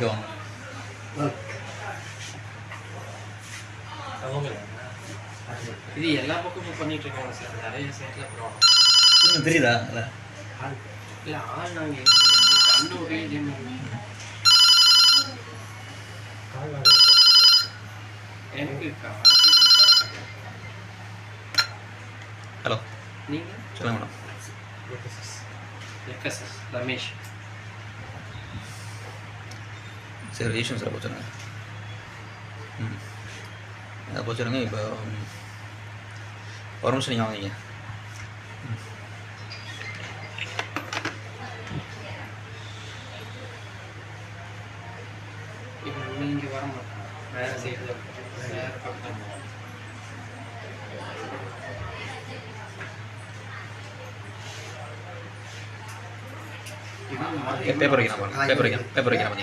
Okay வாங்க. இது எல்லா பக்கமும் பண்ணிட்டு இருக்காங்க சார் நிறைய சைட்ல ப்ராப்ளம் தெரியுதா? இல்லை. இல்ல ஆள் நாங்க கண்ணூர் எனக்கு ஹலோ. நீங்க? சொல்லுங்க மேடம். ரமேஷ். சரி ஈஸ்வரன் சார் போச்சுருங்க ம். அதை போச்சுருங்க இப்போ ஒரு நிமிஷம் நீங்கள் வாங்கிங்க. இப்போ நீங்க வர மாட்டாங்க. வேற சைடு வேற பக்கம் இது பேப்பர் வைக்கிறேன் பேப்பர் வைக்கிறேன் பேப்பர் வைக்கிறேன்